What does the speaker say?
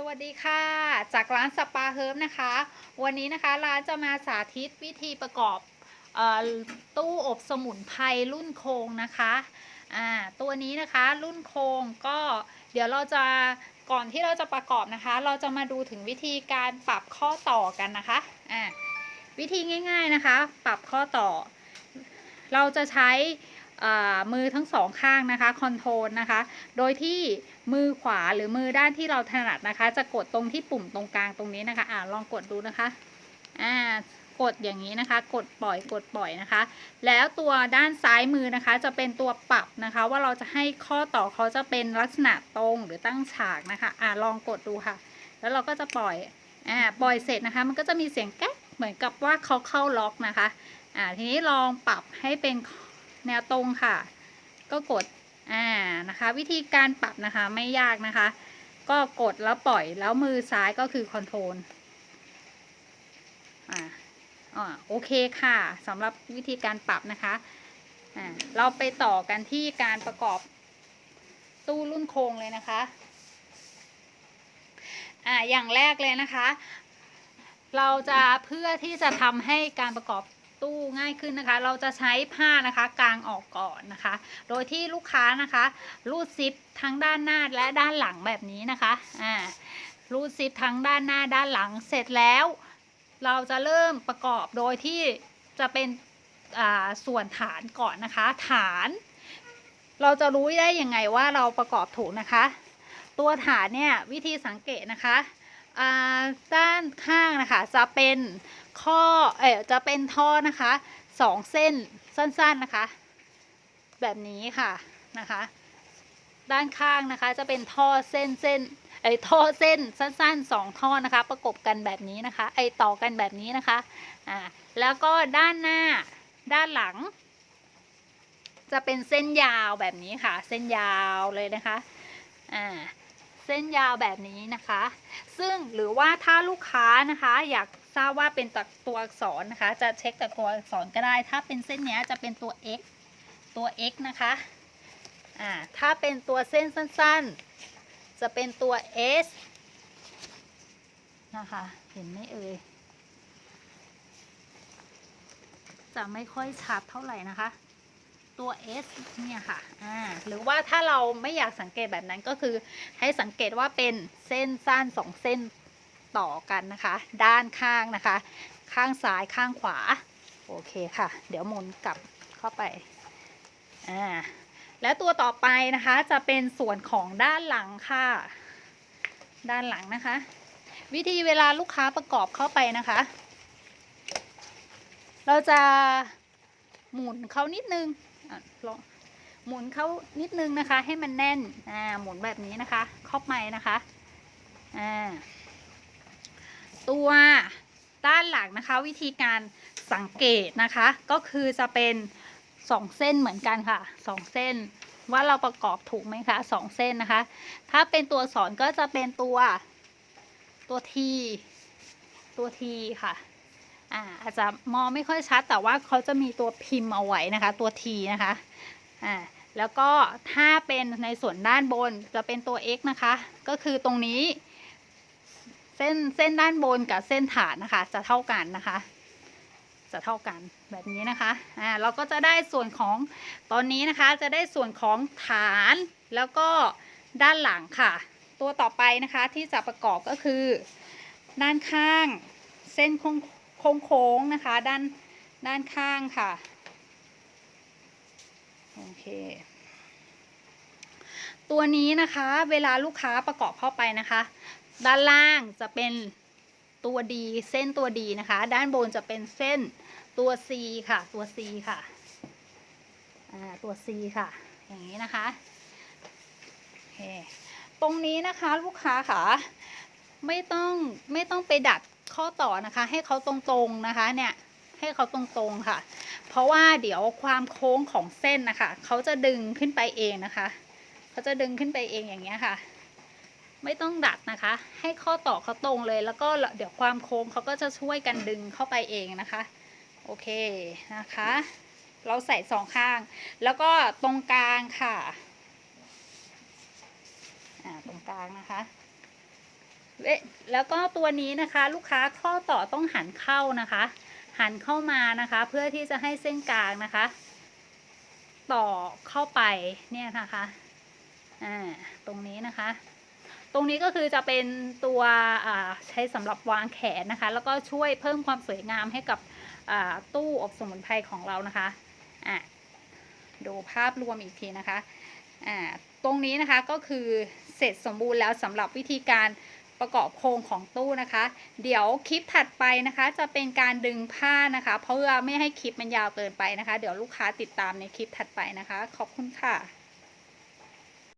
สวัสดีค่ะ จากร้านสปาเฮิร์บนะคะ วันนี้นะคะร้านจะมาสาธิตวิธีประกอบออตู้อบสมุนไพรรุ่นโคงนะคะตัวนี้นะคะรุ่นโคงก็เดี๋ยวเราจะก่อนที่เราจะประกอบนะคะ เราจะมาดูถึงวิธีการปรับข้อต่อกันนะคะอ่าวิธีง่าย ๆนะคะ ปรับข้อต่อ เราจะใช้ มือทั้งสองข้างนะคะคอนโทรลนะคะ โดยที่มือขวาหรือมือด้านที่เราถนัดนะคะ จะกดตรงที่ปุ่มตรงกลางตรงนี้นะคะอ่าลองกดดูนะคะอ่ากดอย่างนี้นะคะ กดปล่อยกดปล่อยนะคะ แล้วตัวด้านซ้ายมือนะคะ จะเป็นตัวปรับนะคะ ว่าเราจะให้ข้อต่อเขาจะเป็นลักษณะตรงหรือตั้งฉากนะคะอ่าลองกดดูค่ะ แล้วเราก็จะปล่อยอ่าปล่อยเสร็จนะคะ มันก็จะมีเสียงแก๊กเหมือนกับว่าเขาเข้าล็อกนะคะอ่าทีนี้ลองปรับให้เป็น แนวตรงค่ะ ก็กดอ่านะคะ วิธีการปรับนะคะไม่ยากนะคะ ก็กดแล้วปล่อยแล้วมือซ้ายก็คือคอนโทรลอ่าอ่าโอเคค่ะสำหรับวิธีการปรับนะคะอ่าเราไปต่อกันที่การประกอบตู้รุ่นโครงเลยนะคะอ่าอย่างแรกเลยนะคะ เราจะเพื่อที่จะทำให้การประกอบ ตู้ง่ายขึ้นนะคะ เราจะใช้ผ้านะคะกางออกก่อนนะคะ โดยที่ลูกค้านะคะรูดซิปทั้งด้านหน้าและด้านหลังแบบนี้นะคะอ่ารูดซิปทั้งด้านหน้าด้านหลังเสร็จแล้ว เราจะเริ่มประกอบโดยที่จะเป็นอ่าส่วนฐานก่อนนะคะ ฐาน เราจะรู้ได้ยังไงว่าเราประกอบถูกนะคะ ตัวฐานเนี่ยวิธีสังเกตนะคะ ด้านข้างนะคะจะเป็นข้อเอ๋จะเป็นท่อนะคะสองเส้นสั้นๆนะคะ แบบนี้ค่ะนะคะ ด้านข้างนะคะจะเป็นท่อเส้นเส้นไอ้ท่อเส้นสั้นๆสองท่อนะคะ ประกบกันแบบนี้นะคะ ไอ้ต่อกันแบบนี้นะคะอ่าแล้วก็ด้านหน้าด้านหลัง จะเป็นเส้นยาวแบบนี้ค่ะ เส้นยาวเลยนะคะอ่า เส้นยาวแบบนี้นะคะ ซึ่งหรือว่าถ้าลูกค้านะคะอยากทราบว่าเป็นตัวอักษรนะคะ จะเช็คจากตัวอักษรก็ได้ ถ้าเป็นเส้นนี้จะเป็นตัว x ตัว x นะคะอ่าถ้าเป็นตัวเส้นสั้นๆ จะเป็นตัว s นะคะ เห็นไหมเอ่ยจะไม่ค่อยชัดเท่าไหร่นะคะ ตัว S เนี่ยค่ะอ่าหรือว่าถ้าเราไม่อยากสังเกตแบบนั้นก็คือ ให้สังเกตว่าเป็นเส้นสั้นสองเส้นต่อกันนะคะ ด้านข้างนะคะ ข้างซ้ายข้างขวา โอเคค่ะ เดี๋ยวหมุนกลับเข้าไปอ่าแล้วตัวต่อไปนะคะจะเป็นส่วนของด้านหลังค่ะ ด้านหลังนะคะ วิธีเวลาลูกค้าประกอบเข้าไปนะคะ เราจะหมุนเขานิดนึง ลองหมุนเขานิดนึงนะคะ ให้มันแน่นอ่าหมุนแบบนี้นะคะครอบไม้นะคะอ่าตัวด้านหลังนะคะ วิธีการสังเกตนะคะ ก็คือจะเป็นสองเส้นเหมือนกันค่ะสองเส้นว่าเราประกอบถูกไหมคะสองเส้นนะคะ ถ้าเป็นตัวสอนก็จะเป็นตัวตัวทีตัวทีค่ะ อ่าอาจจะมองไม่ค่อยชัดแต่ว่าเขาจะมีตัวพิมพ์เอาไว้นะคะ ตัว T นะคะอ่าแล้วก็ถ้าเป็นในส่วนด้านบนจะเป็นตัว X นะคะ ก็คือตรงนี้เส้นเส้นด้านบนกับเส้นฐานนะคะ จะเท่ากันนะคะ จะเท่ากันแบบนี้นะคะอ่าเราก็จะได้ส่วนของตอนนี้นะคะ จะได้ส่วนของฐานแล้วก็ด้านหลังค่ะ ตัวต่อไปนะคะที่จะประกอบก็คือ ด้านข้างเส้นโค้ง โค้งๆนะคะ ด้านด้านข้างค่ะ โอเค ตัวนี้นะคะเวลาลูกค้าประกอบเข้าไปนะคะ ด้านล่างจะเป็นตัวดีเส้นตัวดีนะคะ ด้านบนจะเป็นเส้นตัว C ค่ะ ตัว C ค่ะตัว C ค่ะ อย่างนี้นะคะโอเคตรงนี้นะคะลูกค้าค่ะ ไม่ต้องไม่ต้องไปดัด ข้อต่อนะคะ ให้เขาตรงๆนะคะเนี่ยให้เขาตรงๆค่ะ เพราะว่าเดี๋ยวความโค้งของเส้นนะคะเขาจะดึงขึ้นไปเองนะคะเขาจะดึงขึ้นไปเองอย่างเงี้ยค่ะ ไม่ต้องดัดนะคะ ให้ข้อต่อเขาตรงเลย แล้วก็เดี๋ยวความโค้งเขาก็จะช่วยกันดึงเข้าไปเองนะคะ โอเคนะคะ เราใส่สองข้าง แล้วก็ตรงกลางค่ะตรงกลางนะคะ แล้วก็ตัวนี้นะคะลูกค้าข้อต่อต้องหันเข้านะคะ หันเข้ามานะคะ เพื่อที่จะให้เส้นกลางนะคะ ต่อเข้าไปเนี่ยนะคะอ่าตรงนี้นะคะ ตรงนี้ก็คือจะเป็นตัวอ่าใช้สำหรับวางแขนนะคะ แล้วก็ช่วยเพิ่มความสวยงามให้กับอ่าตู้อบสมุนไพรของเรานะคะอะดูภาพรวมอีกทีนะคะอ่าตรงนี้นะคะก็คือเสร็จสมบูรณ์แล้วสำหรับวิธีการ ประกอบโครงของตู้นะคะ เดี๋ยวคลิปถัดไปนะคะ จะเป็นการดึงผ้านะคะ เพื่อไม่ให้คลิปมันยาวเกินไปนะคะ เดี๋ยวลูกค้าติดตามในคลิปถัดไปนะคะ ขอบคุณค่ะ